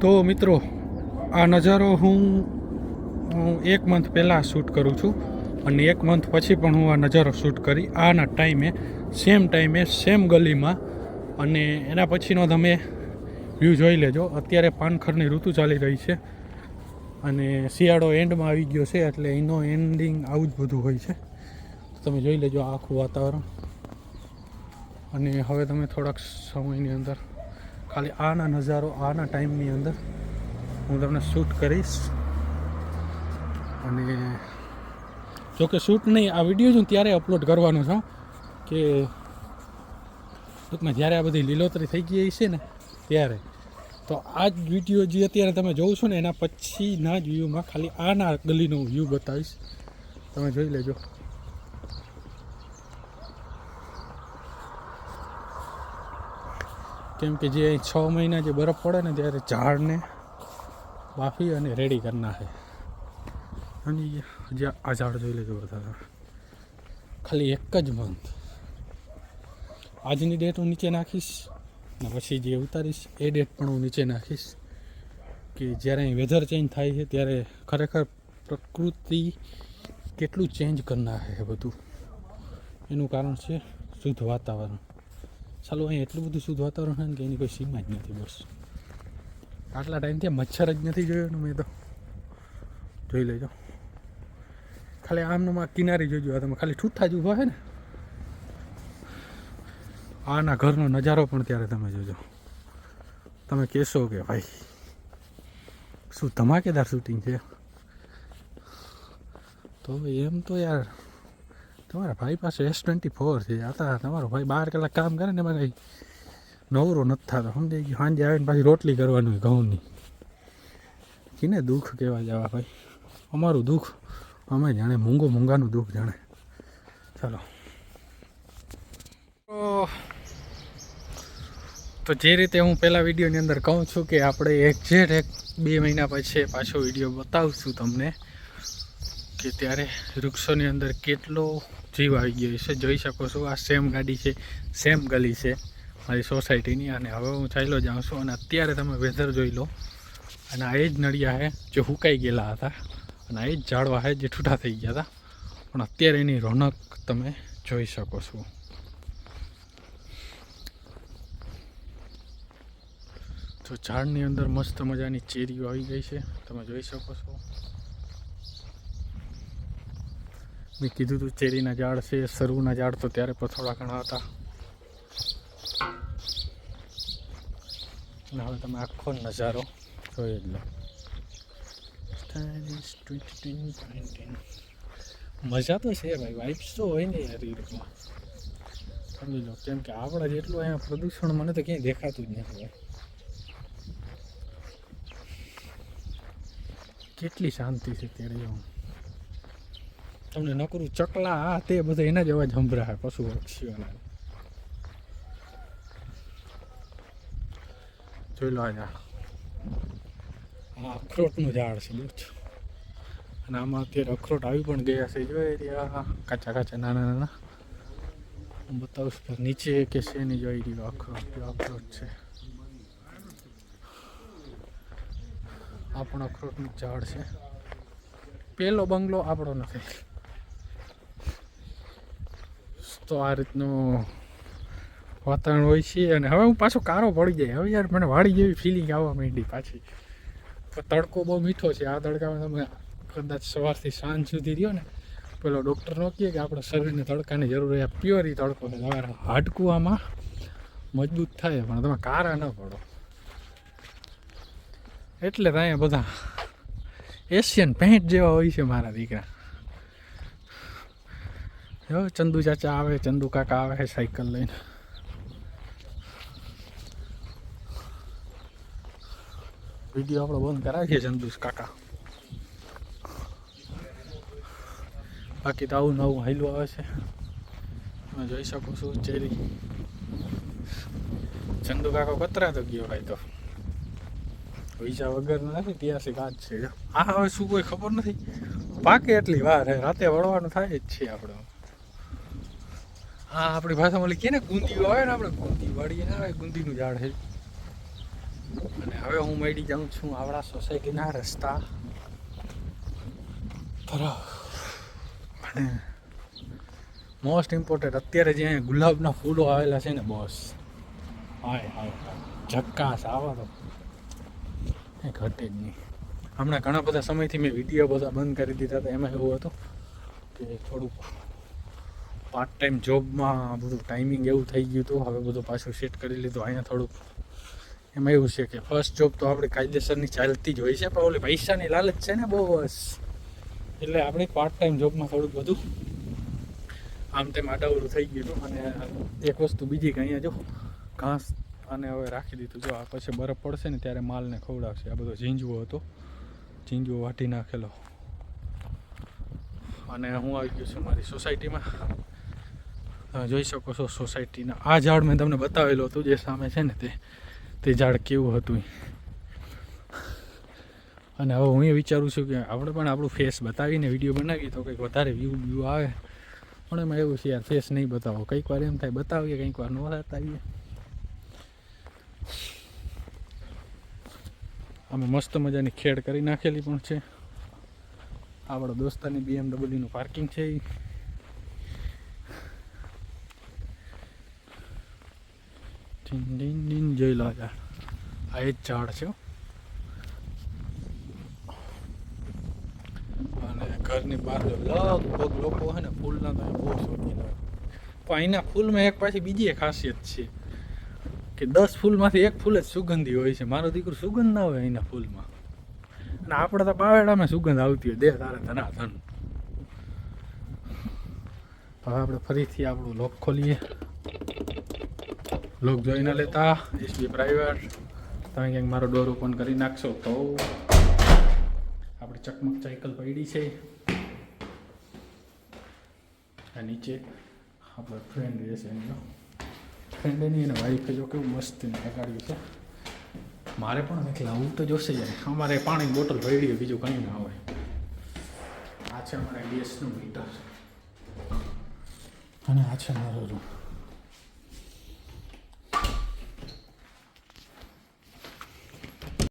તો મિત્રો, આ નજારો હું હું એક મંથ પહેલાં શૂટ કરું છું અને એક મંથ પછી પણ હું આ નજારો શૂટ કરી આના ટાઈમે સેમ ટાઈમે સેમ ગલીમાં અને એના પછીનો તમે વ્યૂ જોઈ લેજો. અત્યારે પાનખરની ઋતુ ચાલી રહી છે અને શિયાળો એન્ડમાં આવી ગયો છે એટલે એનો એન્ડિંગ આવું જ બધું હોય છે. તમે જોઈ લેજો આખું વાતાવરણ. અને હવે તમે થોડાક સમયની અંદર ખાલી આના નજારો, આના ટાઈમની અંદર હું તમને શૂટ કરીશ. અને જોકે શૂટ નહીં, આ વીડિયો જ હું ત્યારે અપલોડ કરવાનો છું, કે ટૂંકમાં જ્યારે આ બધી લીલોતરી થઈ ગઈ છે ને ત્યારે. તો આ જ વીડિયો જે અત્યારે તમે છો ને, એના પછીના જ વ્યૂમાં ખાલી આના ગલીનો વ્યૂ બતાવીશ. તમે જોઈ લેજો. કેમ કે જે છ મહિના જે બરફ પડે ને ત્યારે ઝાડને બાફી અને રેડી કરના છે અને જે આ ઝાડ જોઈ લેજો બધા ખાલી એક જ મંથ. આજની ડેટ હું નીચે નાખીશ ને પછી જે ઉતારીશ, એ ડેટ પણ હું નીચે નાખીશ કે જ્યારે અહીં વેધર ચેન્જ થાય છે ત્યારે ખરેખર પ્રકૃતિ કેટલું ચેન્જ કરનાર છે બધું. એનું કારણ છે શુદ્ધ વાતાવરણ. ચાલો અહીં એટલું બધું શુદ્ધ વાતાવરણ ને કે એની કોઈ સીમા જ નથી બસ. આટલા ટાઈમથી મચ્છર જ નથી જોયો ને મેં તો. જોઈ લેજો. ખાલી આમનું આ કિનારી જોજો તમે ખાલી ઠૂઠા જ ઊભા છે ને. આના ઘરનો નજારો પણ ત્યારે તમે જોજો. તમે કહેશો કે ભાઈ, શું ધમાકેદાર શૂટિંગ છે? તો એમ તો યાર તમારા ભાઈ પાસે એસ ટ્વેન્ટી ફોર છે. આ તમારો ભાઈ બાર કલાક કામ કરે ને એમાં કંઈ નવરો નથી થતો. સમજાઈ ગયું? સાંજે આવીને પાછી રોટલી કરવાની ઘઉંની. કીને દુઃખ કહેવા જવા ભાઈ. અમારું દુઃખ, અમે જાણે મૂંગો મૂંગાનું દુઃખ જાણે. ચાલો. તો જે રીતે હું પહેલાં વિડીયોની અંદર કહું છું કે આપણે એક્ઝેક્ટ એક બે મહિના પછી પાછો વીડિયો બતાવશું તમને. કે ત્યારે વૃક્ષોની અંદર કેટલો જીવ આવી ગયો છે જોઈ શકો છો. આ સેમ ગાડી છે, સેમ ગલી છે મારી સોસાયટીની અને હવે હું ચાલ્યો જાઉં છું અને અત્યારે તમે વેધર જોઈ લો. અને આ એ જ નળિયા છે જે હુકાઈ ગયેલા હતા અને આ એ જ ઝાડવા છે જે ઠૂઠા થઈ ગયા હતા. પણ અત્યારે એની રોનક તમે જોઈ શકો છો. તો ઝાડની અંદર મસ્ત મજાની ચેરીઓ આવી ગઈ છે. તમે જોઈ શકો છો. મેં કીધું હતું ચેરીના ઝાડ છે, સરુના ઝાડ તો ત્યારે પણ ઘણા હતા. અને હવે તમે આખો નજારો જોઈ જ લો. મજા તો છે ભાઈ વાઇબ્સ તો હોય ને યાર રીતમાં સમજી લો, કેમ કે આપણા જેટલું અહીંયા પ્રદૂષણ મને તો ક્યાંય દેખાતું જ નથી કેટલી શાંતિ છે ત્યારે એવું તમને નકરું ચકલા, આ તે બધા એના જ અવાજ સંભળાય પશુ પક્ષીઓના. જોઈ લો આ આ અખરોટનું ઝાડ છે બહુ અને આમાં અત્યારે અખરોટ આવી પણ ગયા છે, જોઈ રહ્યા. કાચા કાચા, નાના નાના. હું બતાવું છું નીચે કે છે નહીં જોઈ રહ્યો અખરોટ અખરોટ છે. આ પણ અખરોટનું ઝાડ છે. પહેલો બંગલો આપણો નથી. તો આ રીતનું વાતાવરણ હોય છે અને હવે હું પાછો કારો પડી જાય. હવે યાર મને વાડી જેવી ફિલિંગ આવવા માંડી પાછી. તડકો બહુ મીઠો છે. આ તડકામાં તમે કદાચ સવારથી સાંજ સુધી રહ્યો ને, પેલો ડૉક્ટર નો કહે કે આપણા શરીરને તડકાની જરૂર હોય પ્યોરી તડકો તમારે આમાં મજબૂત થાય, પણ તમે કારા ન પડો. એટલે ત્યાં બધા એશિયન પેન્ટ જેવા હોય છે મારા દીકરા. જો ચંદુ ચાચા આવે, ચંદુ કાકા આવે, સાયકલ લઈને. વીડિયો આપણો બંધ કરાવીએ, ચંદુ કાકા. બાકી તો આવું નવું હાઈલું આવે છે. તમે જોઈ શકો છો, ચેરી. ચંદુ કાકો કતરા તો ગયો ભાઈ તો. પૈસા વગર નથી ત્યાંથી વાત છે. હા, હવે શું કોઈ ખબર નથી. પાકે એટલી વાર રાતે વળવાનું થાય જ છે આપણે. હા, આપણી ભાષામાં લખીએ ને, ગુંદી આવે ને આપણે, ગુંદી વાળીએ ના આવે ગુંદીનું ઝાડ છે. અને હવે હું મળી જાઉં છું આવડા સોસાયટીના રસ્તા તરફ. અને મોસ્ટ ઇમ્પોર્ટન્ટ અત્યારે જે અહીંયા ગુલાબના ફૂલો આવેલા છે ને, બોસ. હાય હાય ઝક્કાસ, આવા તો. એ ઘટે જ નહીં. હમણાં ઘણા બધા સમયથી મેં વીડિયો બધા બંધ કરી દીધા હતા, એમાં એવું હતું કે થોડુંક પાર્ટ ટાઈમ જોબમાં બધું ટાઈમિંગ એવું થઈ ગયું હતું હવે બધું પાછું સેટ કરી લીધું. અહીંયા થોડુંક એમાં એવું છે કે ફર્સ્ટ જોબ તો આપણે કાયદેસરની ચાલતી જ હોય છે, પણ ઓલી પૈસાની લાલચ છે ને બહુ બસ એટલે આપણે પાર્ટ ટાઈમ જોબમાં થોડુંક બધું આમ તેમ આડાવડું થઈ ગયું હતું. અને એક વસ્તુ બીજી કે અહીંયા જો ઘાસ અને હવે રાખી દીધું. જો આ પછી બરફ પડશે ને ત્યારે માલને ખવડાવશે. આ બધો ઝીંજવો હતો. ઝીંજવો વાટી નાખેલો. અને હું આવી ગયો છું મારી સોસાયટીમાં જોઈ શકો છો સોસાયટીના. આ ઝાડ મેં તમને બતાવેલું હતું જે સામે છે ને તે તે ઝાડ કેવું હતું. અને હવે હું એ વિચારું છું કે આપણે પણ આપણું ફેસ બતાવીને વીડિયો બનાવીએ તો કંઈક વધારે વ્યૂ વ્યૂ આવે. પણ એમાં એવું છે યાર ફેસ નહીં બતાવો. કંઈક વાર એમ થાય બતાવીએ, કંઈક વાર ન બતાવીએ. આમાં મસ્ત મજાની ખેડ કરી નાખેલી પણ છે. આપણો દોસ્તાની બીએમડબલ્યુનું પાર્કિંગ છે ઈ. જોઈ લો યાર આ એ જ ઝાડ છે અને ઘરની બહાર લગભગ લોકો હોય ને ફૂલના તો બહુ શોખીન હોય. પણ અહીંના ફૂલમાં એક પાછી બીજી એક ખાસિયત છે કે દસ ફૂલમાંથી એક ફૂલ જ સુગંધી હોય છે. મારો દીકરો સુગંધ ના હોય અહીંના ફૂલમાં. અને આપણે તો બાવેડામાં સુગંધ આવતી હોય. દે તારે ધના ધન. હવે આપણે ફરીથી આપણું લોક ખોલીએ. લોક જોઈને લેતા એસબી પ્રાઇવેટ તમે ક્યાંક મારો ડોર ઓપન કરી નાખશો તો આપણી ચકમક સાયકલ પડી છે. આ નીચે આપણો ફ્રેન્ડ રહેશે એનો ફ્રેન્ડ એની એને વાઈફે જો કેવું મસ્ત લગાડ્યું છે. મારે પણ એકલા હું તો જોશે યાર. અમારે પાણીની બોટલ ભરી બીજું કંઈ ના હોય. આ છે અમારા ગેસનું મીટર અને આ છે મારો રૂમ